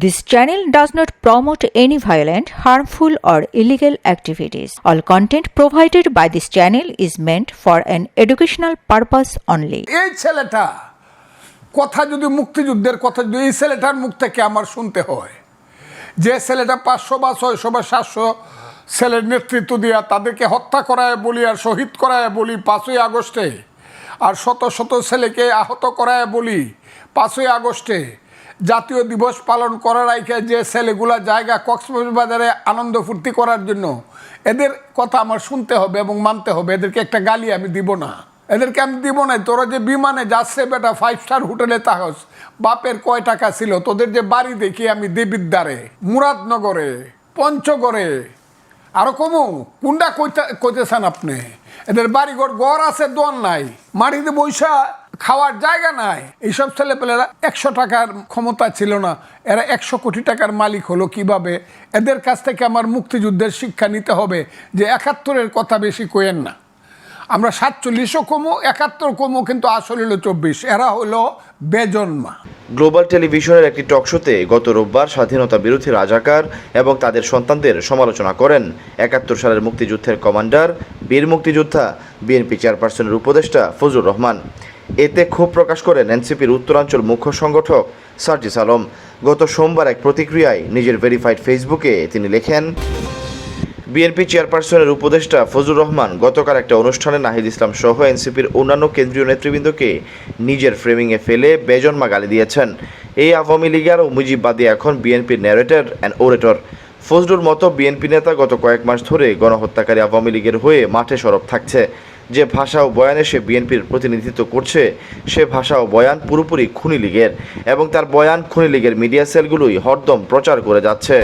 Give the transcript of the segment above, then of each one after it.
This channel does not promote any violent, harmful, or illegal activities. All content provided by this channel is meant for an educational purpose only. এই ছেলেটা কথা যদি মুক্তিযুদ্ধের কথা যদি এই ছেলেটার মুখ থেকে আমার শুনতে হয় যে ছেলেটা পাঁচশো বা ছয়শো বা সাতশো ছেলের নেতৃত্ব দিয়া তাদেরকে হত্যা করায় বলি আর শহীদ করায় বলি পাঁচই আগস্টে আর শত শত ছেলেকে আহত করায় বলি পাঁচই আগস্টে জাতীয় দিবস পালন করার আগে যে ছেলেগুলা জায়গা কক্সবাজারে আনন্দ ফুর্তি করার জন্য, এদের কথা আমার শুনতে হবে এবং মানতে হবে। এদেরকে একটা গালি আমি দিব না। এদেরকে আমি দিব না। তোরা যে বিমানে যাচ্ছে বেটা ফাইভ স্টার হোটেলে তাহস, বাপের কয় টাকা ছিল? তোদের যে বাড়ি দেখি আমি দেবিদ্বারে, মুরাদনগরে, পঞ্চগড়ে। আরও কমু কোনটা কইতে, কইতেছেন আপনি? এদের বাড়িঘর গড় আছে দোয়ার নাই। মাটিতে বৈশা খাওয়ার জায়গা নাই। এইসব ছেলেপেলেরা একশো টাকার ক্ষমতা ছিল না। এরা একশো কোটি টাকার মালিক হলো কীভাবে? এদের কাছ থেকে আমার মুক্তিযুদ্ধের শিক্ষা নিতে হবে যে একাত্তরের কথা বেশি কইেন না। আমরা সাতচল্লিশও কমো, একাত্তর কমো, কিন্তু আসলে হলো চব্বিশ। এরা হলো বেজন্মা। গ্লোবাল টেলিভিশনের একটি টকশোতে গত রোববার স্বাধীনতা বিরোধী রাজাকার এবং তাদের সন্তানদের সমালোচনা করেন একাত্তর সালের মুক্তিযুদ্ধের কমান্ডার, বীর মুক্তিযোদ্ধা, বিএনপি চেয়ারপারসনের উপদেষ্টা ফজলুর রহমান। এতে ক্ষোভ প্রকাশ করেন এনসিপির উত্তরাঞ্চল মুখ্য সংগঠক সার্জিস আলম। গত সোমবার এক প্রতিক্রিয়ায় নিজের ভেরিফাইড ফেসবুকে তিনি লেখেন, বিএনপি চেয়ারপারসনের উপদেষ্টা ফজলুর রহমান গতকাল একটা অনুষ্ঠানে নাহিদ ইসলাম সহ এনসিপির অন্যান্য কেন্দ্রীয় নেতৃবৃন্দকে নিজের ফ্রেমিংয়ে ফেলে বেজন্মা গালি দিয়েছেন। এই আওয়ামী লীগের ও মুজিববাদী এখন বিএনপির ন্যারেটর অ্যান্ড ওরেটর ফজলুর মতো বিএনপি নেতা গত কয়েক মাস ধরে গণহত্যাকারী আওয়ামী লীগের হয়ে মাঠে সরব থাকছে। যে ভাষা ও বয়ানে সে বিএনপির প্রতিনিধিত্ব করছে, সে ভাষা ও বয়ান পুরোপুরি খুনি লীগের এবং তার বয়ান খুনি লীগের মিডিয়া সেলগুলোই হরদম প্রচার করে যাচ্ছে।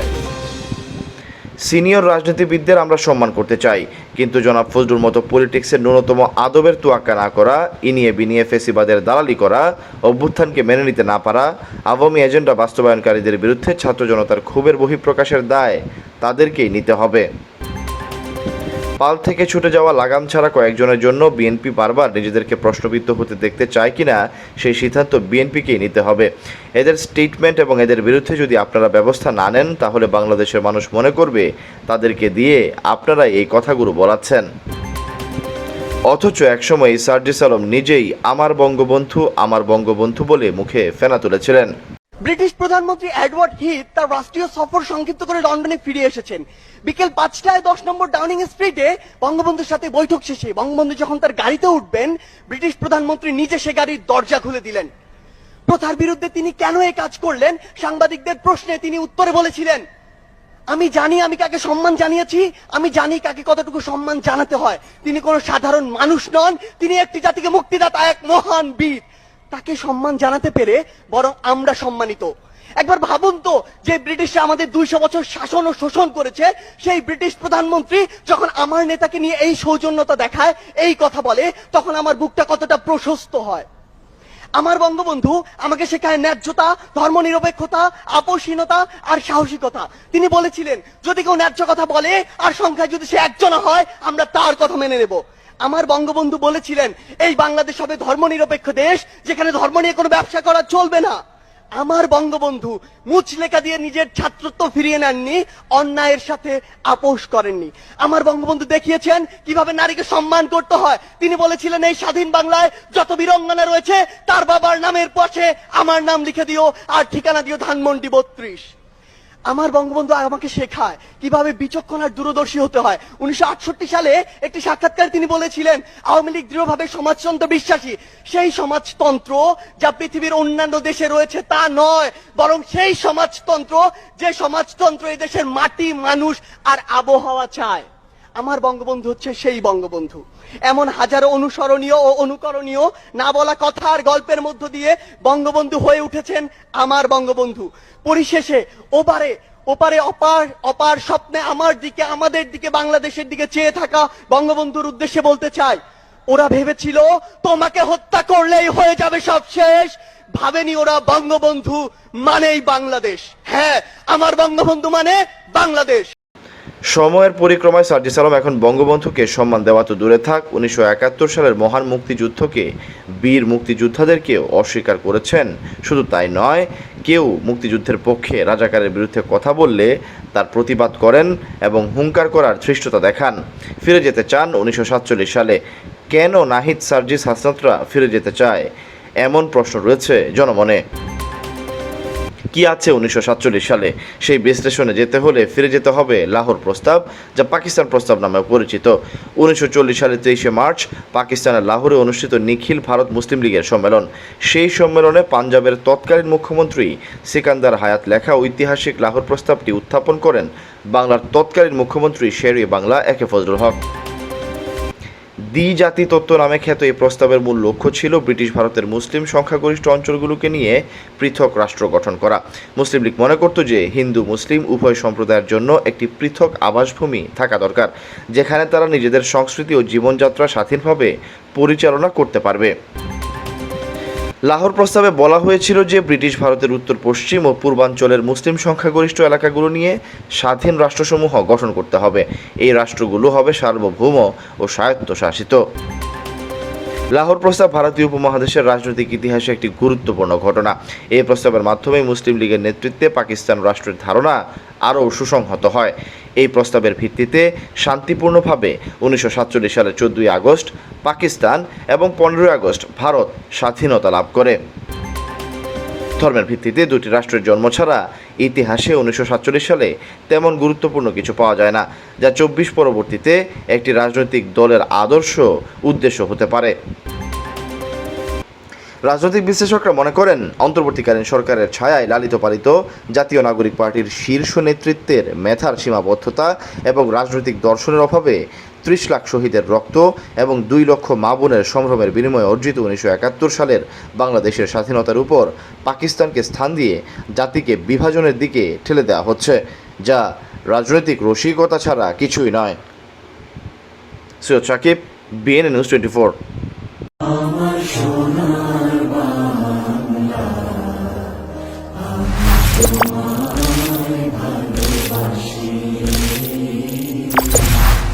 সিনিয়র রাজনীতিবিদদের আমরা সম্মান করতে চাই, কিন্তু জনাব ফজলুর মতো পলিটিক্সের ন্যূনতম আদবের তোয়াক্কা না করা, ইনিয়ে বিনিয়ে ফেসিবাদের দালালি করা, অভ্যুত্থানকে মেনে নিতে না পারা, আওয়ামী এজেন্ডা বাস্তবায়নকারীদের বিরুদ্ধে ছাত্র জনতার ক্ষোভের বহিঃপ্রকাশের দায় তাদেরকেই নিতে হবে। পাল থেকে ছুটে যাওয়া লাগাম ছাড়া কয়েকজনের জন্য বিএনপি বারবার নিজেদেরকে প্রশ্নবিদ্ধ হতে দেখতে চায় কিনা সেই সিদ্ধান্ত বিএনপিকেই নিতে হবে। এদের স্টেটমেন্ট এবং এদের বিরুদ্ধে যদি আপনারা ব্যবস্থা না নেন, তাহলে বাংলাদেশের মানুষ মনে করবে তাদেরকে দিয়ে আপনারা এই কথাগুলো বলাচ্ছেন। অথচ একসময় সার্জিস আলম নিজেই আমার বঙ্গবন্ধু আমার বঙ্গবন্ধু বলে মুখে ফেনা তুলেছিলেন। ব্রিটিশ প্রধানমন্ত্রী এডওয়ার্ড হিথ তার রাষ্ট্রীয় সফর সংক্ষিপ্ত করে লন্ডনে ফিরে এসেছেন। বিকেল পাঁচটায় দশ নম্বর ডাউনিং স্ট্রিটে বঙ্গবন্ধুর সাথে বৈঠক শেষে বঙ্গবন্ধু যখন তার গাড়িতে উঠবেন, ব্রিটিশ প্রধানমন্ত্রী নিজে সে গাড়ির দরজা খুলে দিলেন। প্রথার বিরুদ্ধে তিনি কেন এই কাজ করলেন? সাংবাদিকদের প্রশ্নে তিনি উত্তরে বলেছিলেন, আমি জানি আমি কাকে সম্মান জানিয়েছি, আমি জানি কাকে কতটুকু সম্মান জানাতে হয়। তিনি কোনো সাধারণ মানুষ নন, তিনি একটি জাতিকে মুক্তিদাতা, এক মহান বীর। তাকে সম্মান জানাতে পেরে বরং আমরা সম্মানিত। একবার ভাবুন তো, যে ব্রিটিশরা আমাদের দুইশো বছর শাসন ও শোষণ করেছে, সেই ব্রিটিশ প্রধানমন্ত্রী যখন আমার নেতাকে নিয়ে এই সৌজন্যতা দেখায়, এই কথা বলে, তখন আমার বুকটা কতটা প্রশস্ত হয়। আমার বঙ্গবন্ধু আমাকে শেখায় ন্যায্যতা, ধর্মনিরপেক্ষতা, আপোষহীনতা আর সাহসিকতা। তিনি বলেছিলেন, যদি কেউ ন্যায্য কথা বলে আর সংখ্যায় যদি সে একজন হয়, আমরা তার কথা মেনে নেব। আমার বঙ্গবন্ধু বলেছিলেন, এই বাংলাদেশ হবে ধর্মনিরপেক্ষ দেশ, যেখানে ধর্ম নিয়ে কোনো ব্যবসা করা চলবে না। আমার বঙ্গবন্ধু মুচলেখা দিয়ে নিজের ছাত্রত্ব ফিরিয়ে নেননি, অন্যায়ের সাথে আপোষ করেননি। আমার বঙ্গবন্ধু দেখিয়েছেন কীভাবে নারীকে সম্মান করতে হয়। তিনি বলেছিলেন, এই স্বাধীন বাংলায় যত বীরঙ্গনা রয়েছে, তার বাবার নামের পাশে আমার নাম লিখে দিও, আর ঠিকানা দিও ধানমন্ডি বত্রিশ। আমার বঙ্গবন্ধু আমাকে শেখায় কীভাবে বিচক্ষণ আর দূরদর্শী হতে হয়। উনিশশো আটষট্টি সালে একটি সাক্ষাৎকার তিনি বলেছিলেন, আওয়ামী লীগ দৃঢ়ভাবে সমাজতন্ত্র বিশ্বাসী। সেই সমাজতন্ত্র যা পৃথিবীর অন্যান্য দেশে রয়েছে তা নয়, বরং সেই সমাজতন্ত্র যে সমাজতন্ত্র এই দেশের মাটি, মানুষ আর আবহাওয়া চায়। আমার বঙ্গবন্ধু হচ্ছে সেই বঙ্গবন্ধু। এমন হাজারো অনুসরণীয় ও অনুকরণীয় না বলা কথা আর গল্পের মধ্য দিয়ে বঙ্গবন্ধু হয়ে উঠেছেন আমার বঙ্গবন্ধু। পরিশেষে ওপারে ওপারে অপার অপার স্বপ্নে আমার দিকে, আমাদের দিকে, বাংলাদেশের দিকে চেয়ে থাকা বঙ্গবন্ধুর উদ্দেশ্যে বলতে চাই, ওরা ভেবেছিল তোমাকে হত্যা করলেই হয়ে যাবে সব শেষ। ভাবেনি ওরা বঙ্গবন্ধু মানেই বাংলাদেশ। হ্যাঁ আমার বঙ্গবন্ধু মানে বাংলাদেশ। সময়ের পরিক্রমায় সার্জিস আলম এখন বঙ্গবন্ধুকে সম্মান দেওয়া তো দূরে থাক। উনিশশো একাত্তর সালের মহান মুক্তিযুদ্ধকে বীর মুক্তিযোদ্ধাদেরকেও অস্বীকার করেছেন। শুধু তাই নয়, কেউ মুক্তিযুদ্ধের পক্ষে রাজাকারের বিরুদ্ধে কথা বললে তার প্রতিবাদ করেন এবং হুঙ্কার করার ধৃষ্টতা দেখান। ফিরে যেতে চান উনিশশো সাতচল্লিশ সালে। কেন নাহিদ সার্জিস হাসনাতরা ফিরে যেতে চায়? এমন প্রশ্ন রয়েছে জনমনে। কি আছে উনিশশো সাতচল্লিশ সালে? সেই বিশ্লেষণে যেতে হলে ফিরে যেতে হবে লাহোর প্রস্তাব, যা পাকিস্তান প্রস্তাব নামে পরিচিত। উনিশশো সালের তেইশে মার্চ পাকিস্তানের লাহোরে অনুষ্ঠিত নিখিল ভারত মুসলিম লীগের সম্মেলন। সেই সম্মেলনে পাঞ্জাবের তৎকালীন মুখ্যমন্ত্রী সিকান্দার হায়াত লেখা ঐতিহাসিক লাহোর প্রস্তাবটি উত্থাপন করেন বাংলার তৎকালীন মুখ্যমন্ত্রী শেরি বাংলা একে ফজলুল হক। দ্বিজাতি তত্ত্ব নামে খ্যাত এই প্রস্তাবের মূল লক্ষ্য ছিল ব্রিটিশ ভারতের মুসলিম সংখ্যাগরিষ্ঠ অঞ্চলগুলোকে নিয়ে পৃথক রাষ্ট্র গঠন করা। মুসলিম লীগ মনে করত যে হিন্দু, মুসলিম উভয় সম্প্রদায়ের জন্য একটি পৃথক আবাসভূমি থাকা দরকার, যেখানে তারা নিজেদের সংস্কৃতি ও জীবনযাত্রা স্বাধীনভাবে পরিচালনা করতে পারবে। লাহোর প্রস্তাবে বলা হয়েছিল যে ব্রিটিশ ভারতের উত্তর, পশ্চিম ও পূর্বাঞ্চলের মুসলিম সংখ্যাগরিষ্ঠ এলাকাগুলো নিয়ে স্বাধীন রাষ্ট্রসমূহ গঠন করতে হবে। এই রাষ্ট্রগুলো হবে সার্বভৌম ও স্বায়ত্তশাসিত। লাহোর প্রস্তাব ভারতীয় উপমহাদেশের রাজনৈতিক ইতিহাসে একটি গুরুত্বপূর্ণ ঘটনা। এই প্রস্তাবের মাধ্যমে মুসলিম লীগের নেতৃত্বে পাকিস্তান রাষ্ট্রের ধারণা আরও সুসংহত হয়। এই প্রস্তাবের ভিত্তিতে শান্তিপূর্ণভাবে উনিশশো সাতচল্লিশ সালের চোদ্দই আগস্ট পাকিস্তান এবং পনেরোই আগস্ট ভারত স্বাধীনতা লাভ করে। ধর্মের ভিত্তিতে দুটি রাষ্ট্রের জন্ম ছাড়া ইতিহাসে উনিশশো সাতচল্লিশ সালে তেমন গুরুত্বপূর্ণ কিছু পাওয়া যায় না, যা চব্বিশ পরবর্তীতে একটি রাজনৈতিক দলের আদর্শ উদ্দেশ্য হতে পারে। রাজনৈতিক বিশ্লেষকরা মনে করেন, অন্তর্বর্তীকালীন সরকারের ছায়ায় লালিত পালিত জাতীয় নাগরিক পার্টির শীর্ষ নেতৃত্বের মেধার সীমাবদ্ধতা এবং রাজনৈতিক দর্শনের অভাবে ত্রিশ লাখ শহীদের রক্ত এবং দুই লক্ষ মা বোনের সম্ভ্রমের বিনিময়ে অর্জিত উনিশশো একাত্তর সালের বাংলাদেশের স্বাধীনতার উপর পাকিস্তানকে স্থান দিয়ে জাতিকে বিভাজনের দিকে ঠেলে দেওয়া হচ্ছে, যা রাজনৈতিক রসিকতা ছাড়া কিছুই নয়। Syed Sakib BNA news twenty four